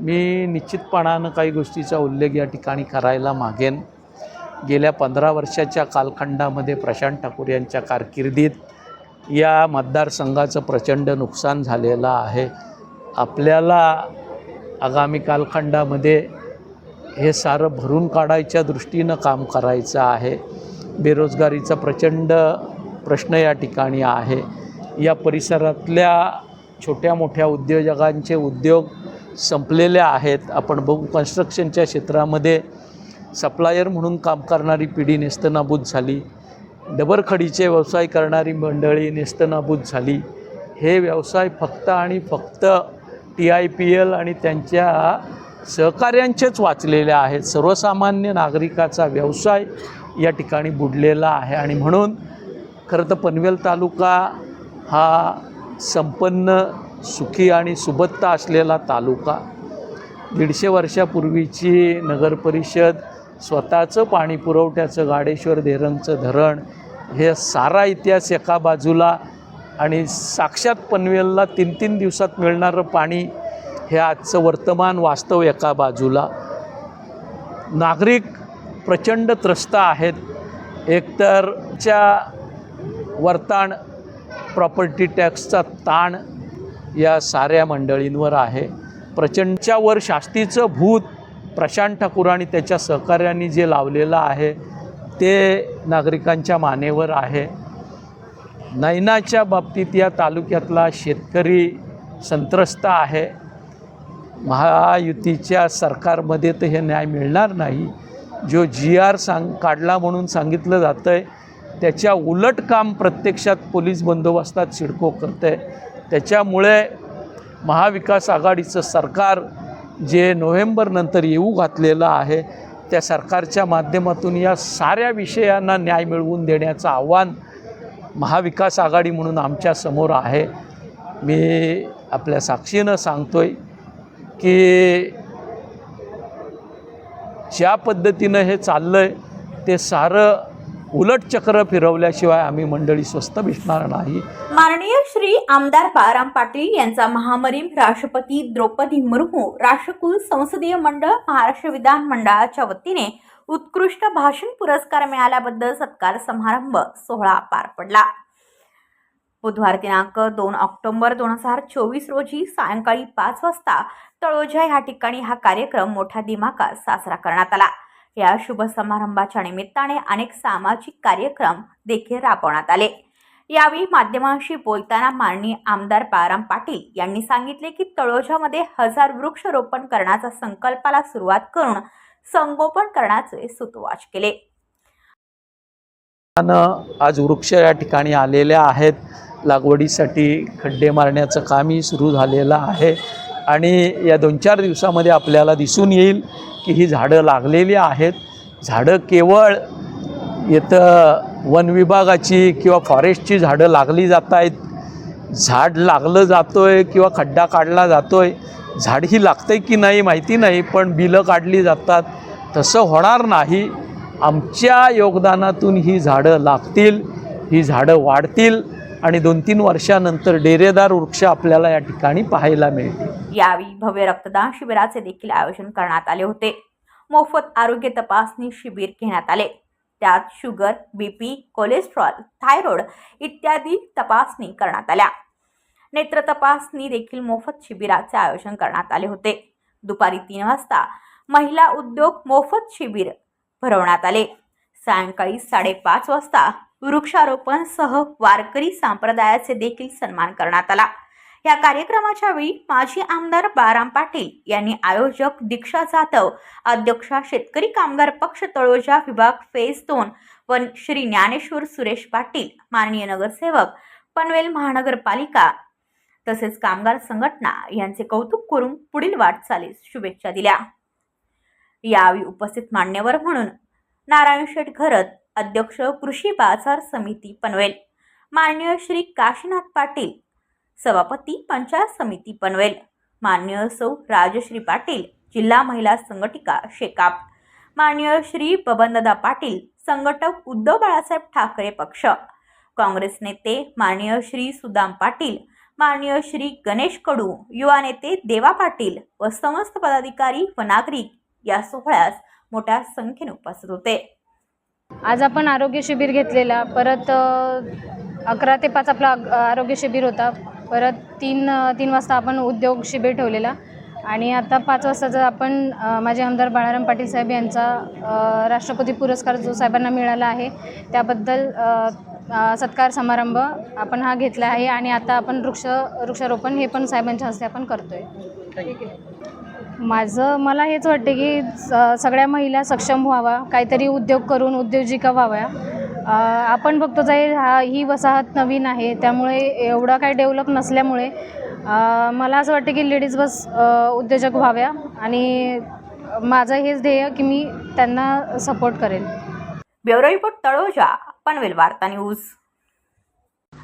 मी निश्चितपणानं काही गोष्टीचा उल्लेख या ठिकाणी करायला मागेन. गेल्या पंधरा वर्षाच्या कालखंडामध्ये प्रशांत ठाकूर यांच्या कारकिर्दीत या मतदारसंघाचं प्रचंड नुकसान झालेलं आहे. आपल्याला आगामी कालखंडामध्ये हे सारं भरून काढायच्या दृष्टीनं काम करायचं आहे. बेरोजगारीचा प्रचंड प्रश्न या ठिकाणी आहे. या परिसरातल्या छोट्या मोठ्या उद्योजकांचे उद्योग संपलेल्या आहेत. आपण बघू कन्स्ट्रक्शनच्या क्षेत्रामध्ये सप्लायर म्हणून काम करणारी पिढी नेस्तनाबूत झाली. डबरखडीचे व्यवसाय करणारी मंडळी नेस्तनाबूत झाली. हे व्यवसाय फक्त आणि फक्त टी आय पी एल आणि त्यांच्या सहकार्यांचेच वाचलेले आहेत. सर्वसामान्य नागरिकाचा व्यवसाय या ठिकाणी बुडलेला आहे. आणि म्हणून खरं तर पनवेल तालुका हा संपन्न सुखी आणि सुबत्ता असलेला तालुका. दीडशे वर्षापूर्वीची नगरपरिषद स्वतःचं पाणी पुरवठ्याचं गाडेश्वर धेरणचं धरण हे सारा इतिहास एका बाजूला आणि साक्षात पनवेलला तीन तीन दिवसात मिळणारं पाणी हे आजचं वर्तमान वास्तव एका बाजूला. नागरिक प्रचंड त्रस्त आहेत. एकतरच्या वर्ताण प्रॉपर्टी टॅक्सचा ताण या साऱ्या मंडळींवर आहे. प्रचंडच्यावर शास्तीचं भूत प्रशांत ठाकूर आणि त्याच्या सहकार्यांनी जे लावलेलं आहे ते नागरिकांच्या मानेवर आहे. नैनाच्या बाबतीत या तालुक्यातला शेतकरी संत्रस्त आहे. महायुतीच्या सरकारमध्ये तर हे न्याय मिळणार नाही. जो जी आर सांग काढला म्हणून सांगितलं जातं आहे त्याच्या उलट काम प्रत्यक्षात पोलीस बंदोबस्तात सिडको करतं आहे त्याच्यामुळे महाविकास आघाडीचं सरकार जे नोव्हेंबरनंतर येऊ घातलेलं आहे त्या सरकारच्या माध्यमातून या साऱ्या विषयांना न्याय मिळवून देण्याचं आव्हान महाविकास आघाडी म्हणून आमच्यासमोर आहे. मी आपल्या साक्षीनं सांगतो आहे की ज्या पद्धतीनं हे चाललं आहे ते सारं उलट चक्र फिरवल्याशिवाय आम्ही मंडळी स्वस्त भेटणार नाही. माननीय श्री आमदार बाराम पाटील यांचा महामरीम राष्ट्रपती द्रौपदी मुर्मू राष्ट्रकुल संसदीय मंडळ महाराष्ट्र विधान मंडळाच्या वतीने उत्कृष्ट भाषण पुरस्कार मिळाल्याबद्दल सत्कार समारंभ सोहळा पार पडला. बुधवार दिनांक दोन ऑक्टोबर दोन हजार चोवीस रोजी सायंकाळी पाच वाजता तळोजा या ठिकाणी हा कार्यक्रम मोठ्या दिमाकात साजरा करण्यात आला. या शुभ समारंभाच्या निमित्ताने अनेक सामाजिक कार्यक्रम देखील राबवण्यात आले. यावेळी माध्यमांशी बोलताना माननीय आमदार बाराम पाटील यांनी सांगितले की तळोजामध्ये हजार वृक्षरोपण करण्याचा संकल्पाला सुरुवात करून संगोपन करण्याचे सुतवाच केले. आज वृक्ष या ठिकाणी आलेल्या आहेत. लागवडीसाठी खड्डे मारण्याचं कामही सुरू झालेलं आहे. आणि या दोन चार दिवसामध्ये आपल्याला दिसून येईल की ही झाडं लागलेली आहेत. झाडं केवळ इथं वन विभागाची किंवा फॉरेस्टची झाडं लागली जात आहेत झाड लागलं जातो आहे किंवा खड्डा काढला जातो आहे झाड ही लागतं आहे की नाही माहिती नाही पण बिलं काढली जातात. तसं होणार नाही. आमच्या योगदानातून ही झाडं लागतील ही झाडं वाढतील. आणि दोन तीन वर्षानंतर डेरेदार वृक्ष आपल्याला या ठिकाणी पाहायला मिळतील. यावेळी भव्य रक्तदान शिबिराचे देखील आयोजन करण्यात आले होते. मोफत आरोग्य तपासणी शिबिर घेण्यात आले. त्यात शुगर बीपी कोलेस्ट्रॉल थायरॉइड इत्यादी तपासणी करण्यात आल्या. नेत्र तपासणी देखील मोफत शिबिराचे आयोजन करण्यात आले होते. दुपारी तीन वाजता महिला उद्योग मोफत शिबिर भरवण्यात आले. सायंकाळी साडेपाच वाजता वृक्षारोपणसह वारकरी संप्रदायाचे देखील सन्मान करण्यात आला. या कार्यक्रमाच्या वेळी माजी आमदार बाराम पाटील यांनी आयोजक दीक्षा जाधव अध्यक्षा शेतकरी कामगार पक्ष तळोजा विभाग फेज दोन व श्री ज्ञानेश्वर सुरेश पाटील माननीय नगरसेवक पनवेल महानगरपालिका तसेच कामगार संघटना यांचे कौतुक करून पुढील वाटचालीस शुभेच्छा दिल्या. यावेळी उपस्थित मान्यवर म्हणून नारायण शेठ घरत अध्यक्ष कृषी बाजार समिती पनवेल. मान्य श्री काशीनाथ पाटील सभापती पंचायत समिती पनवेल. मान्य सौ राजश्री पाटील जिल्हा महिला संघटिका शेकाप. मान्य श्री बबनदादा पाटील संघटक उद्धव बाळासाहेब ठाकरे पक्ष. काँग्रेस नेते माननीय श्री सुदाम पाटील माननीय श्री गणेश कडू युवा नेते देवा पाटील व समस्त पदाधिकारी व नागरिक या सोहळ्यास मोठ्या संख्येने उपस्थित होते. आज आपण आरोग्य शिबिर घेतलेला. परत अकरा ते पाच आपला आरोग्य शिबिर होता. परत तीन तीन वाजता आपण उद्योग शिबिर ठेवलेला. आणि आता पाच वाजताचा आपण माझे आमदार बाळाराम पाटील साहेब यांचा राष्ट्रपती पुरस्कार जो साहेबांना मिळाला आहे त्याबद्दल सत्कार समारंभ आपण हा घेतला आहे. आणि आता आपण वृक्ष वृक्षारोपण हे पण साहेबांच्या हस्ते आपण करतोय. माझं मला हेच वाटते की स- सगळ्या महिला सक्षम व्हावा काहीतरी उद्योग करून उद्योजिका व्हाव्या. आपण बघतो आहे हा ही वसाहत नवीन आहे त्यामुळे एवढा काही डेव्हलप नसल्यामुळे मला असं वाटतं की लेडीज बस उद्योजक व्हाव्या आणि माझं हेच ध्येय की मी त्यांना सपोर्ट करेन ब्युरो रिपोर्ट तळोजा पनवेल वार्ता न्यूज.